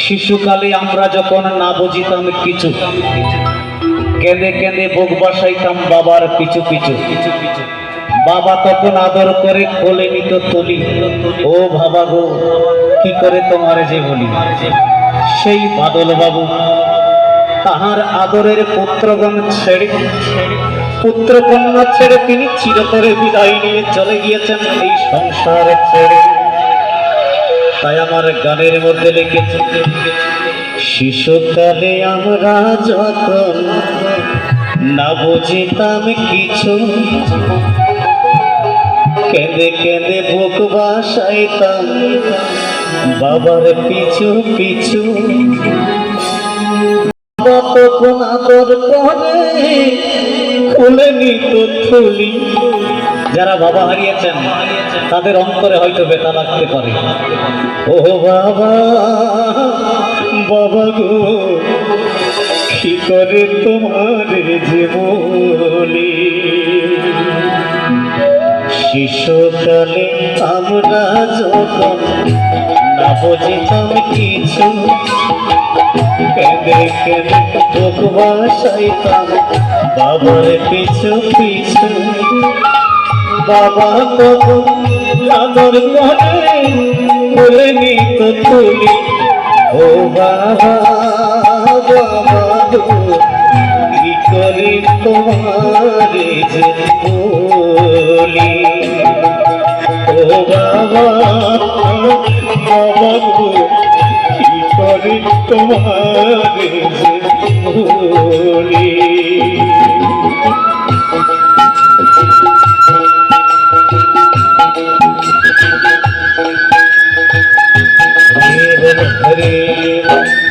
শিশুকালে আমরা যখন না বুঝিতাম কিছু, কেঁদে কেঁদে বুক বাসাইতাম বাবার পিছু পিছু। বাবা তখন আদর করে কোলে নিত তুলি, ও বাবা গো, কি করে তোমারে যে বলি? সেই বাদল বাবু তাহার আদরের পুত্রগণ ছেড়ে, পুত্রকন্যা ছেড়ে তিনি চিরতরে বিদায় নিয়ে চলে গিয়েছেন এই সংসার ছেড়ে। তাই আমার গানের মধ্যে লিখেছে, শিশুকালে আমরা যখন না বুঝিতাম কিছু, কেঁদে কেঁদে বুক বাসাইতাম, বাবার পিছু পিছু। তখন আদর করে খুলে নিত থলি। যারা বাবা হারিয়েছেন, তাদের অন্তরে হয়তো বেতা লাগতে পারে। ও বাবা বাবা গো, কি করে তোমার বলি? শিশুকালে আমরা যখন না বুঝিতাম কিছু, কেঁদে কেঁদে বুক বাবার পিছু পিছু বাবা তখন আদর করে বলে নিত তুলি ও বাবা বাবা কি করি তোমারে যে বলি? ও বাবা বাবা কি করি তোমারে বলি? হরে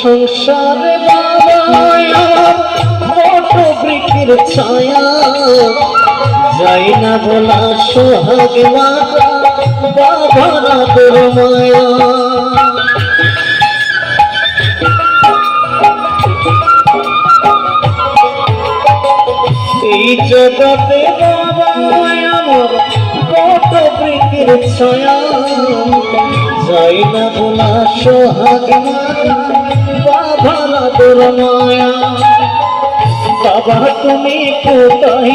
সংসারে বাবা বৃক্ষের ছায়া। যাই না বলা সোহাগ মাতা আদর মায়া। এই জগতে বাবা, আমার বট বৃক্ষের ছায়া। যাই না বলা সোহাগ বাবার আদর মায়া। বাবা, তুমি কোথায়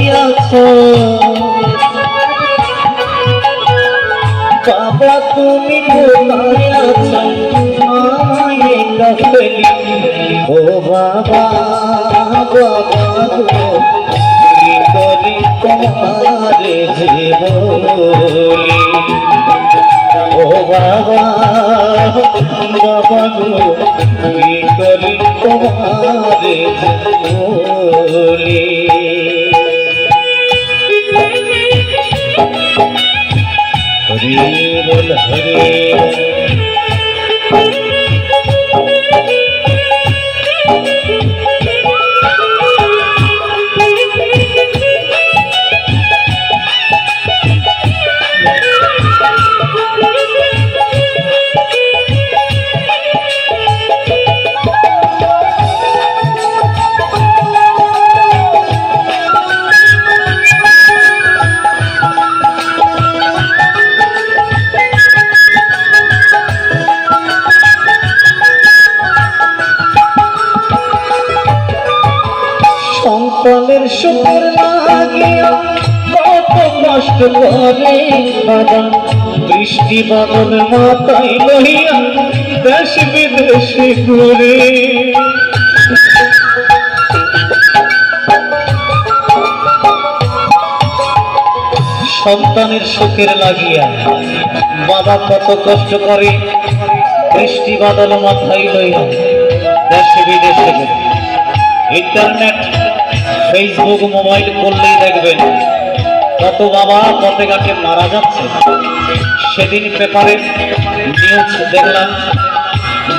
বাবা, তুমি ও বাবা বাবা করি তোমারে বলি। ও বাবা বাবা গো তুমি করি তোমারে বলি হরি বল হরে। বৃষ্টি মাথায় লইয়া দেশ বিদেশে ঘুরে। সন্তানের সুখের লাগিয়া বাবা কত কষ্ট করে বৃষ্টি বাদল মাথায় লইয়া দেশে বিদেশে ইন্টারনেট ফেসবুক মোবাইল করলেই দেখবেন কত বাবা পথে ঘাটে মারা যাচ্ছে? সেদিন পেপারে নিউজ দেখলাম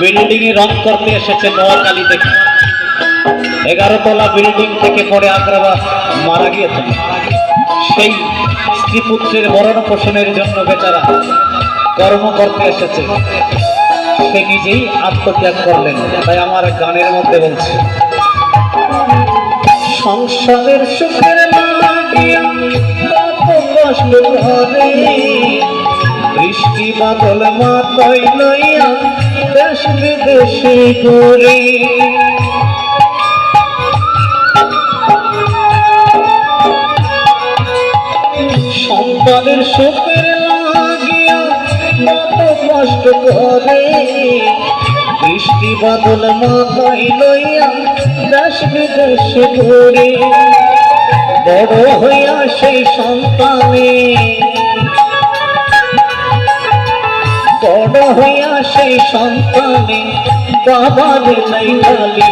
বিল্ডিং এ রং করতে এসেছে নোয়াখালী থেকে। এগারো তলা বিল্ডিং থেকে পড়ে আগ্রাবা মারা গিয়েছেন সেই স্ত্রী পুত্রের মরণ পোষণের জন্য বেচারা কর্ম করতে এসেছে। সে নিজেই আত্মত্যাগ করলেন, তাই আমার গানের মধ্যে বলছে। সংসারের সুখের কষ্ট ঘরে বৃষ্টি বাদল মাথায় লইয়া দেশ বিদেশে ঘুরে। সন্তানের সুখের লাগিয়া কত কষ্ট করে, বৃষ্টি বাদল মাথায় লইয়া দেশ বিদেশে ঘুরে। বড় হইয়া সেই সন্তানে বড় হইয়া সেই সন্তানে বাবার নাই খালি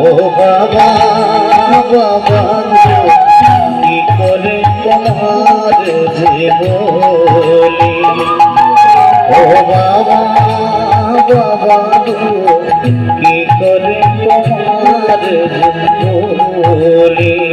ও বাবা বাবা কি করে তোমার বলি ও বাবা বাবা কি করে তোমার বলি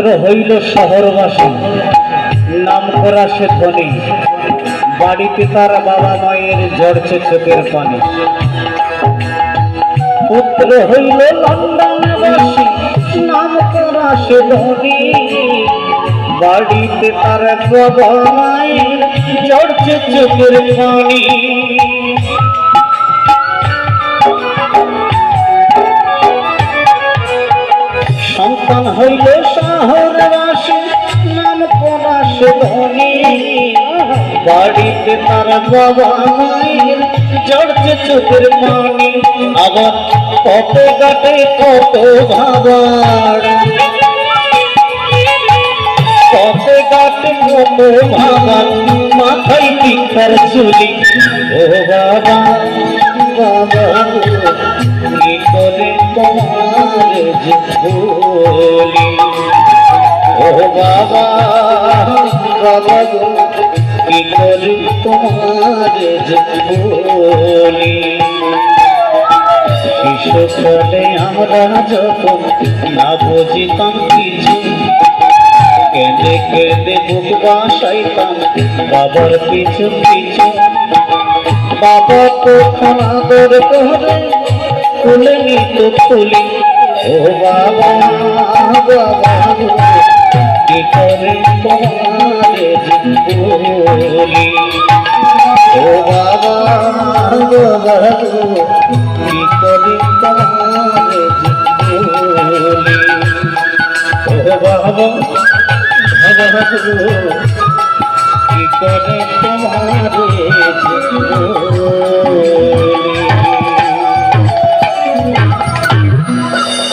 পুত্র হইল শহরবাসী। নাম করা সে ধনী বাড়িতে তার বাবা মায়ের জড়ছে চোখের পানি। পুত্র হইল লন্ডনবাসী। নাম করা সে ধনী বাড়িতে তার বাবা মায়ের জড়ছে চোখের পানি। ধনী বাড়িতে তার বাবা মায়ের জড়ছে চোখের পানি। আবার কত গাটে কত ভাবার, মাথায় ও বাবা বাবা ও বাবা বাবা কি করে তোমার বলি শিশুকালে আমরা যখন না বুঝিতাম কিছু কেঁদে কেঁদে বুক বাসাইতাম বাবার পিছু পিছু বাবা কখন আদর করে তুলে নিত তুলি ও বাবা বাবা করে বলি ও বাবা বাবা গো, কি করে বলি ও বাবা বাবা তোমার